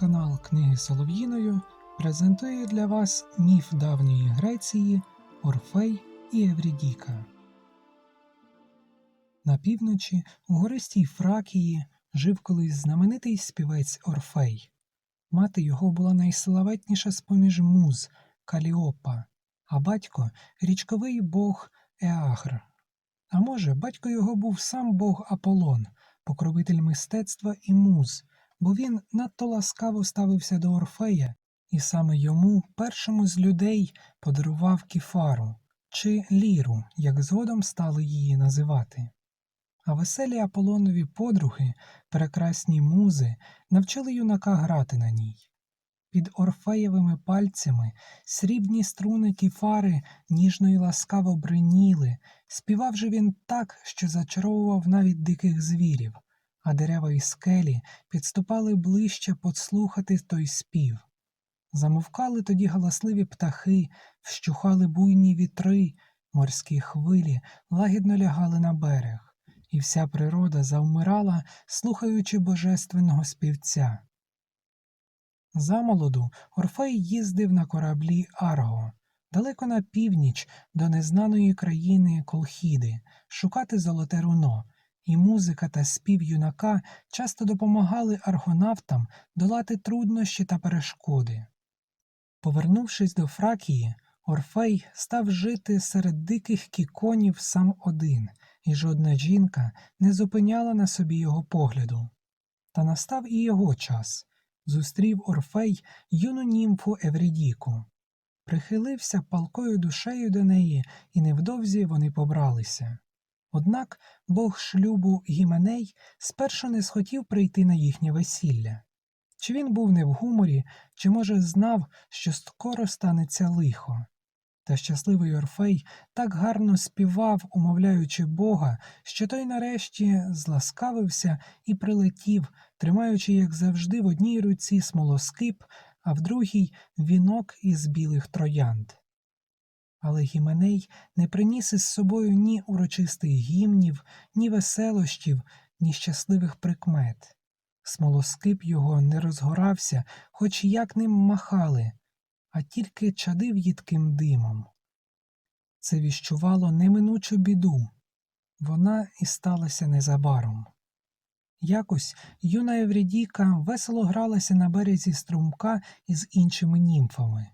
Канал Книги Солов'їною презентує для вас міф давньої Греції Орфей і Еврідіка. На півночі у гористій Фракії жив колись знаменитий співець Орфей. Мати його була найславетніша з поміж муз Каліопа, а батько річковий бог Еагр. А може, батько його був сам бог Аполлон, покровитель мистецтва і муз, бо він надто ласкаво ставився до Орфея, і саме йому, першому з людей, подарував кіфару чи ліру, як згодом стали її називати. А веселі Аполлонові подруги, прекрасні музи, навчили юнака грати на ній. Під Орфеєвими пальцями срібні струни кіфари ніжно й ласкаво бриніли, співав же він так, що зачаровував навіть диких звірів, а дерева й скелі підступали ближче подслухати той спів. Замовкали тоді галасливі птахи, вщухали буйні вітри, морські хвилі лагідно лягали на берег, і вся природа завмирала, слухаючи божественного співця. Замолоду Орфей їздив на кораблі Арго, далеко на північ до незнаної країни Колхіди, шукати золоте руно, і музика та спів юнака часто допомагали аргонавтам долати труднощі та перешкоди. Повернувшись до Фракії, Орфей став жити серед диких кіконів сам один, і жодна жінка не зупиняла на собі його погляду. Та настав і його час зустрів Орфей юну німфу Еврідіку. Прихилився палкою душею до неї, і невдовзі вони побралися. Однак бог шлюбу Гіменей спершу не схотів прийти на їхнє весілля. Чи він був не в гуморі, чи, може, знав, що скоро станеться лихо. Та щасливий Орфей так гарно співав, умовляючи Бога, що той нарешті зласкавився і прилетів, тримаючи, як завжди, в одній руці смолоскип, а в другій вінок із білих троянд. Але Гіменей не приніс із собою ні урочистих гімнів, ні веселощів, ні щасливих прикмет. Смолоскип його не розгорався, хоч як ним махали, а тільки чадив їдким димом. Це віщувало неминучу біду. Вона і сталася незабаром. Якось юна Еврідіка весело гралася на березі струмка із іншими німфами.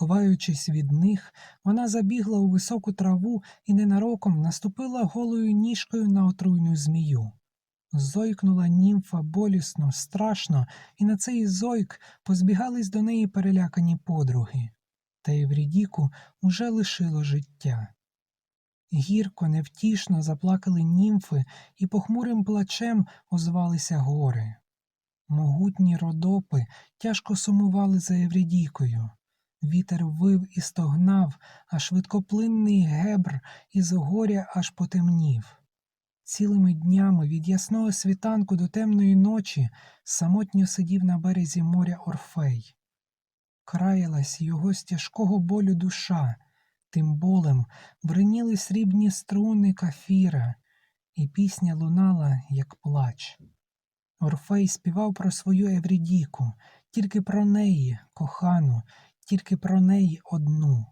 Ховаючись від них, вона забігла у високу траву і ненароком наступила голою ніжкою на отруйну змію. Зойкнула німфа болісно, страшно, і на цей зойк позбігались до неї перелякані подруги. Та Еврідіку уже лишило життя. Гірко, невтішно заплакали німфи і похмурим плачем озвалися гори. Могутні родопи тяжко сумували за Еврідікою. Вітер вив і стогнав, а швидкоплинний гебр із горя аж потемнів. Цілими днями від ясного світанку до темної ночі самотньо сидів на березі моря Орфей. Краялась його з тяжкого болю душа, тим болем бриніли срібні струни кафіра, і пісня лунала, як плач. Орфей співав про свою Еврідіку, тільки про неї, кохану, тільки про неї одну.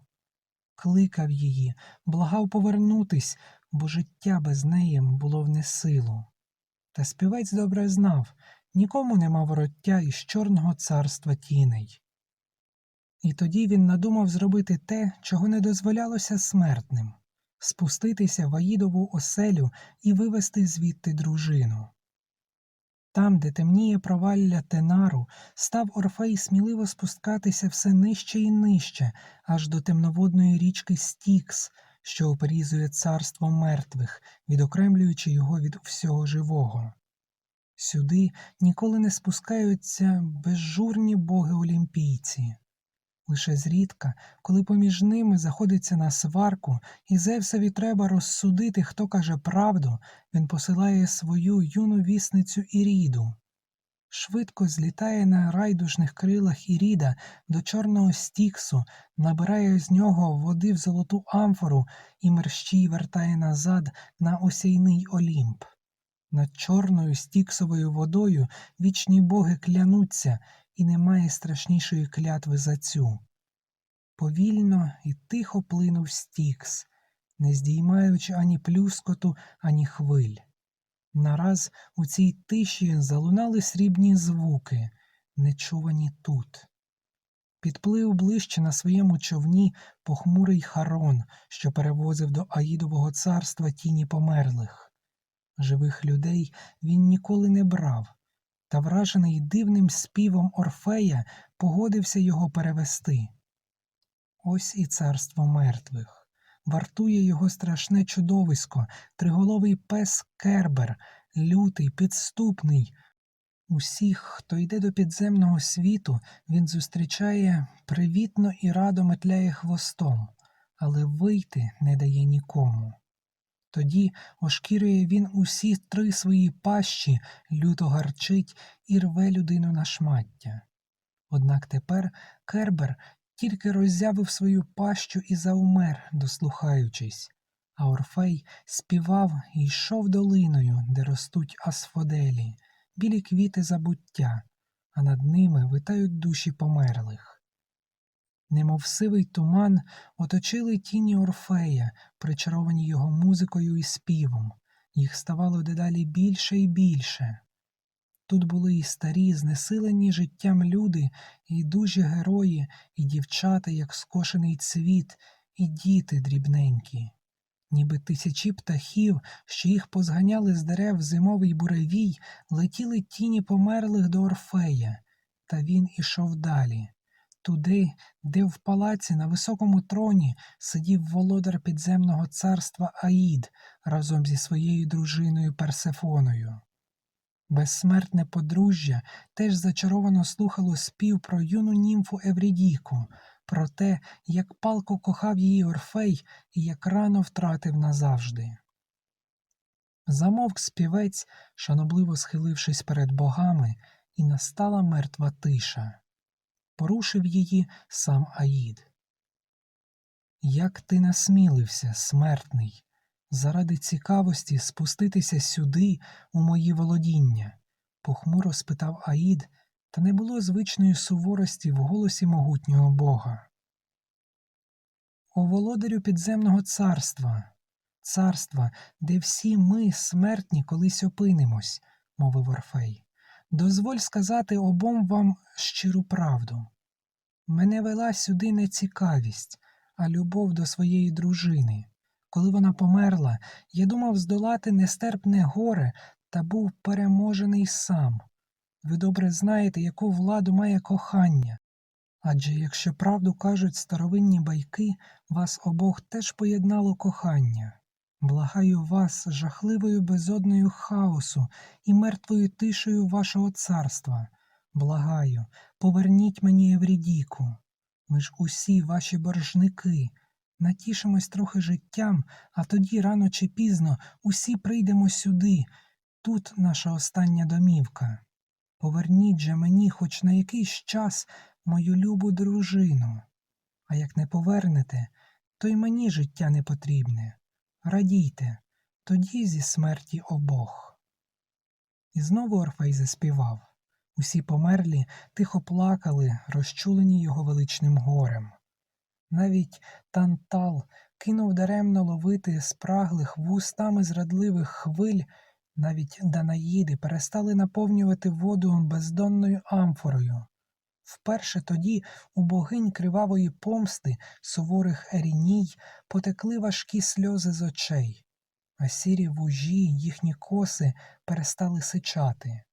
Кликав її, благав повернутись, бо життя без неї було в несилу. Та співець добре знав нікому нема вороття із чорного царства тіней. І тоді він надумав зробити те, чого не дозволялося смертним спуститися в Аїдову оселю і вивести звідти дружину. Там, де темніє провалля Тенару, став Орфей сміливо спускатися все нижче і нижче, аж до темноводної річки Стікс, що оперізує царство мертвих, відокремлюючи його від всього живого. Сюди ніколи не спускаються безжурні боги олімпійці. Лише зрідка, коли поміж ними заходиться на сварку, і Зевсові треба розсудити, хто каже правду, він посилає свою юну вісницю Іріду. Швидко злітає на райдужних крилах Іріда до чорного стіксу, набирає з нього води в золоту амфору і мерщій вертає назад на осяйний Олімп. Над чорною стіксовою водою вічні боги клянуться, і немає страшнішої клятви за цю. Повільно і тихо плинув стікс, не здіймаючи ані плюскоту, ані хвиль. Нараз у цій тиші залунали срібні звуки, нечувані тут. Підплив ближче на своєму човні похмурий Харон, що перевозив до Аїдового царства тіні померлих. Живих людей він ніколи не брав, та вражений дивним співом Орфея погодився його перевести. Ось і царство мертвих. Вартує його страшне чудовисько, триголовий пес Кербер, лютий, підступний. Усіх, хто йде до підземного світу, він зустрічає привітно і радо метляє хвостом, але вийти не дає нікому. Тоді ошкірює він усі три свої пащі, люто гарчить і рве людину на шмаття. Однак тепер Кербер тільки роззявив свою пащу і заумер, дослухаючись, а Орфей співав і йшов долиною, де ростуть асфоделі, білі квіти забуття, а над ними витають душі померлих. Немов сивий туман оточили тіні Орфея, причаровані його музикою і співом. Їх ставало дедалі більше і більше. Тут були і старі, знесилені життям люди, і дужі герої, і дівчата, як скошений цвіт, і діти дрібненькі. Ніби тисячі птахів, що їх позганяли з дерев зимовий буревій, летіли тіні померлих до Орфея, та він ішов далі. Туди, де в палаці на високому троні сидів володар підземного царства Аїд разом зі своєю дружиною Персефоною. Безсмертне подружжя теж зачаровано слухало спів про юну німфу Еврідіку, про те, як палко кохав її Орфей і як рано втратив назавжди. Замовк співець, шанобливо схилившись перед богами, і настала мертва тиша. Порушив її сам Аїд. Як ти насмілився, смертний, заради цікавості спуститися сюди, у мої володіння? похмуро спитав Аїд, та не було звичної суворості в голосі могутнього бога. О володарю підземного царства, царства, де всі ми, смертні, колись опинимось, мовив Орфей. Дозволь сказати обом вам щиру правду. Мене вела сюди не цікавість, а любов до своєї дружини. Коли вона померла, я думав здолати нестерпне горе та був переможений сам. Ви добре знаєте, яку владу має кохання. Адже, якщо правду кажуть старовинні байки, вас обох теж поєднало кохання. Благаю вас жахливою безодною хаосу і мертвою тишею вашого царства. Благаю, поверніть мені Еврідіку. Ми ж усі ваші боржники. Натішимось трохи життям, а тоді рано чи пізно усі прийдемо сюди. Тут наша остання домівка. Поверніть же мені хоч на якийсь час мою любу дружину. А як не повернете, то й мені життя не потрібне. Радійте, тоді зі смерті обох. І знову Орфей заспівав. Усі померлі тихо плакали, розчулені його величним горем. Навіть тантал кинув даремно ловити спраглих вустами зрадливих хвиль, навіть Данаїди перестали наповнювати воду бездонною амфорою. Вперше тоді у богинь кривавої помсти суворих еріній потекли важкі сльози з очей, а сірі вужі їхні коси перестали сичати.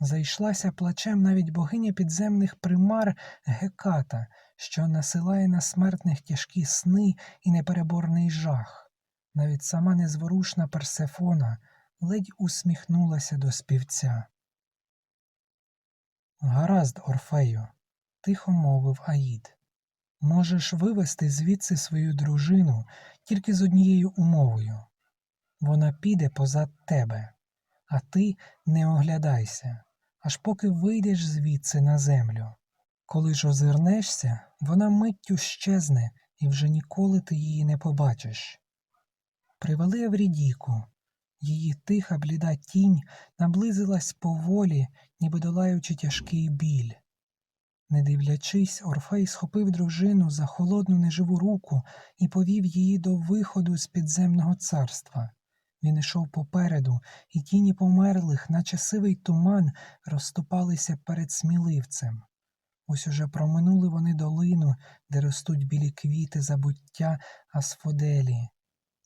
Зайшлася плачем навіть богиня підземних примар Геката, що насилає на смертних тяжкі сни і непереборний жах. Навіть сама незворушна Персефона ледь усміхнулася до співця. Гаразд, Орфею, тихо мовив Аїд. Можеш вивести звідси свою дружину тільки з однією умовою. Вона піде позад тебе, а ти не оглядайся, аж поки вийдеш звідси на землю. Коли ж озирнешся, вона миттю щезне і вже ніколи ти її не побачиш. Привели Еврідіку. Її тиха бліда тінь наблизилась поволі, ніби долаючи тяжкий біль. Не дивлячись, Орфей схопив дружину за холодну неживу руку і повів її до виходу з підземного царства. Він ішов попереду, і тіні померлих, наче сивий туман, розступалися перед сміливцем. Ось уже проминули вони долину, де ростуть білі квіти забуття Асфоделі,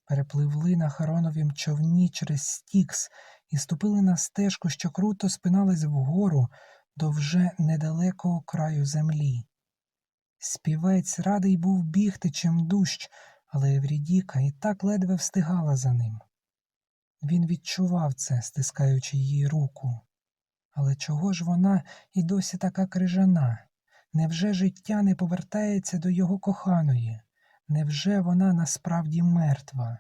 перепливли на Хароновім човні через Стікс і ступили на стежку, що круто спиналась вгору до вже недалекого краю землі. Співець радий був бігти чим дужч, але Еврідіка і так ледве встигала за ним. Він відчував це, стискаючи її руку. Але чого ж вона і досі така крижана? Невже життя не повертається до його коханої? Невже вона насправді мертва?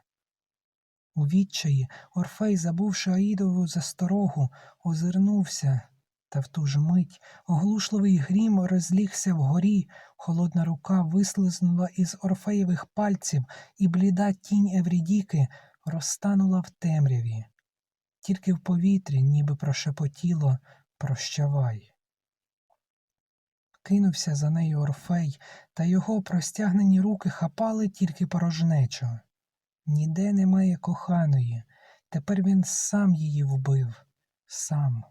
У відчаї Орфей, забувши Аїдову засторогу, озирнувся, та в ту ж мить оглушливий грім розлігся вгорі, холодна рука вислизнула із Орфеєвих пальців, і бліда тінь Еврідіки розтанула в темряві. Тільки в повітрі ніби прошепотіло Прощавай. Кинувся за нею Орфей, та його простягнені руки хапали тільки порожнечо. Ніде немає коханої, тепер він сам її вбив, сам.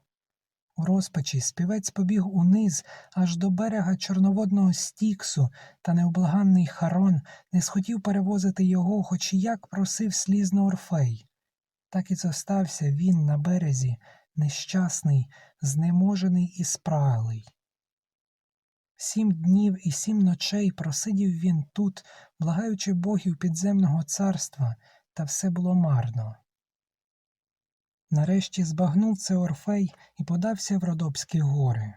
У розпачі співець побіг униз аж до берега чорноводного стіксу, та необлаганний Харон не схотів перевозити його, хоч як просив слізно Орфей. Так і зостався він на березі, нещасний, знеможений і спраглий. Сім днів і сім ночей просидів він тут, благаючи богів підземного царства, та все було марно. Нарешті збагнув це Орфей і подався в Родопські гори.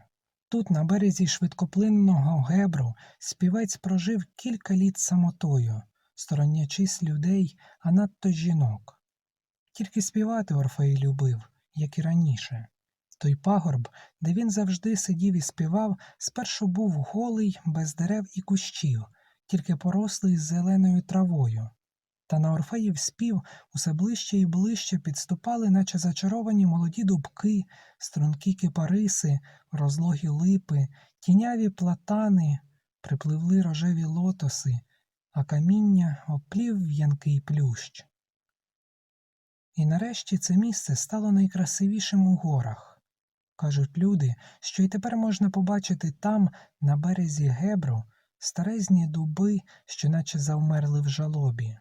Тут, на березі швидкоплинного гебру, співець прожив кілька літ самотою, сторонячись людей, а надто жінок. Тільки співати Орфей любив, як і раніше. Той пагорб, де він завжди сидів і співав, спершу був голий, без дерев і кущів, тільки порослий з зеленою травою. Та на Орфеїв спів усе ближче і ближче підступали, наче зачаровані молоді дубки, стрункі кипариси, розлогі липи, тіняві платани, припливли рожеві лотоси, а каміння оплів в'янкий плющ. І нарешті це місце стало найкрасивішим у горах. Кажуть люди, що й тепер можна побачити там, на березі Гебру, старезні дуби, що наче завмерли в жалобі.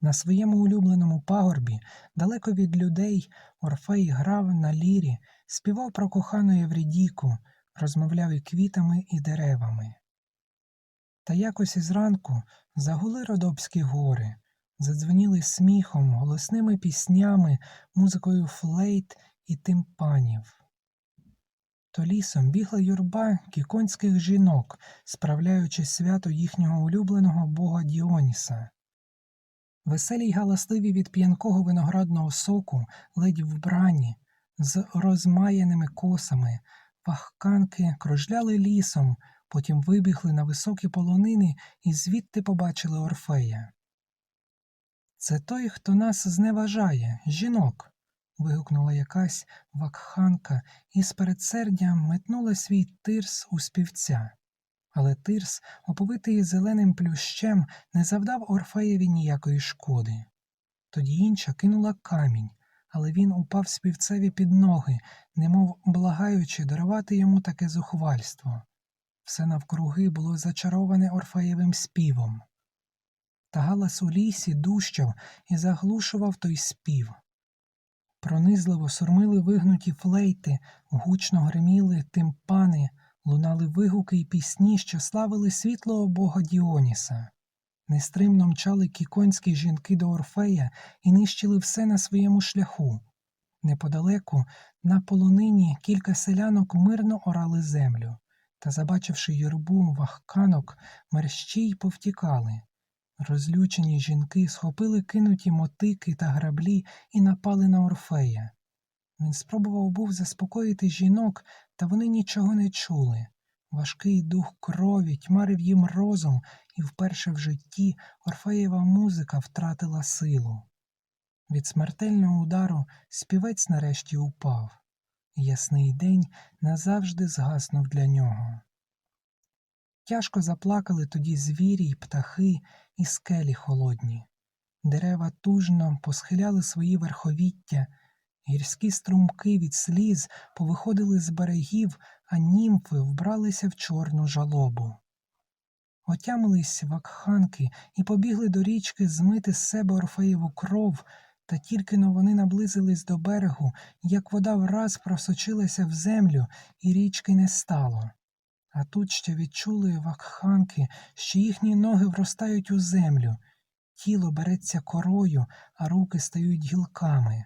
На своєму улюбленому пагорбі, далеко від людей, Орфей грав на лірі, співав про кохану Єврідіку, розмовляв і квітами і деревами. Та якось із ранку загули Родопські гори, задзвеніли сміхом, голосними піснями, музикою флейт і тимпанів. То лісом бігла юрба кіконських жінок, справляючи свято їхнього улюбленого бога Діоніса. Веселі й галасливі від п'янкого виноградного соку, ледь вбрані, з розмаяними косами, вахканки кружляли лісом, потім вибігли на високі полонини і звідти побачили Орфея. Це той, хто нас зневажає, жінок вигукнула якась вакханка і з передсердя метнула свій тирс у співця. Але тирс, оповитий зеленим плющем, не завдав Орфеєві ніякої шкоди. Тоді інша кинула камінь, але він упав співцеві під ноги, немов благаючи дарувати йому таке зухвальство. Все навкруги було зачароване Орфеєвим співом. Та галас у лісі дущав і заглушував той спів. Пронизливо сурмили вигнуті флейти, гучно гриміли тимпани, лунали вигуки й пісні, що славили світлого бога Діоніса. Нестримно мчали кіконські жінки до Орфея і нищили все на своєму шляху. Неподалеку, на полонині, кілька селянок мирно орали землю, та, забачивши юрбу вахканок, мерщій повтікали. Розлючені жінки схопили кинуті мотики та граблі і напали на Орфея. Він спробував був заспокоїти жінок, та вони нічого не чули. Важкий дух крові тьмарив їм розум, і вперше в житті Орфеєва музика втратила силу. Від смертельного удару співець нарешті упав. Ясний день назавжди згаснув для нього. Тяжко заплакали тоді звірі й птахи і скелі холодні. Дерева тужно посхиляли свої верховіття, гірські струмки від сліз повиходили з берегів, а німфи вбралися в чорну жалобу. Отямились вакханки і побігли до річки змити з себе Орфеєву кров, та тільки но вони наблизились до берегу, як вода враз просочилася в землю, і річки не стало. А тут ще відчули вакханки, що їхні ноги вростають у землю, тіло береться корою, а руки стають гілками.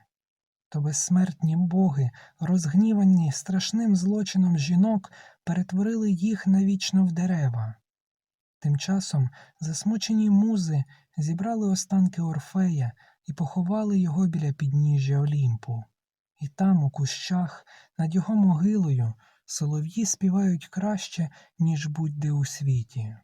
То безсмертні боги, розгнівані страшним злочином жінок, перетворили їх навічно в дерева. Тим часом засмучені музи зібрали останки Орфея і поховали його біля підніжжя Олімпу. І там, у кущах, над його могилою, солов'ї співають краще, ніж будь-де у світі.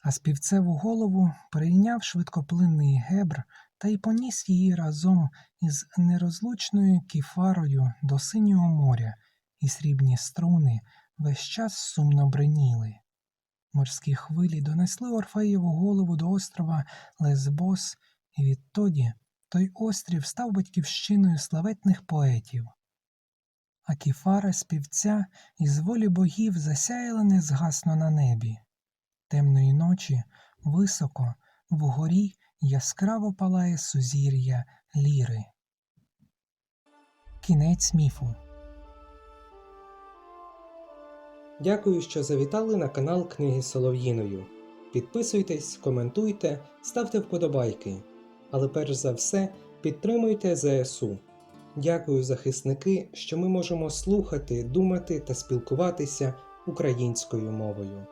А співцеву голову прийняв швидкоплинний гебр та й поніс її разом із нерозлучною кіфарою до синього моря, і срібні струни весь час сумно бреніли. Морські хвилі донесли Орфеєву голову до острова Лесбос, і відтоді той острів став батьківщиною славетних поетів. А кіфара співця із волі богів засяяла незгасно на небі. Темної ночі високо, вгорі яскраво палає сузір'я ліри. Кінець міфу. Дякую, що завітали на канал Книги Солов'їною. Підписуйтесь, коментуйте, ставте вподобайки. Але перш за все підтримуйте ЗСУ. Дякую, захисники, що ми можемо слухати, думати та спілкуватися українською мовою.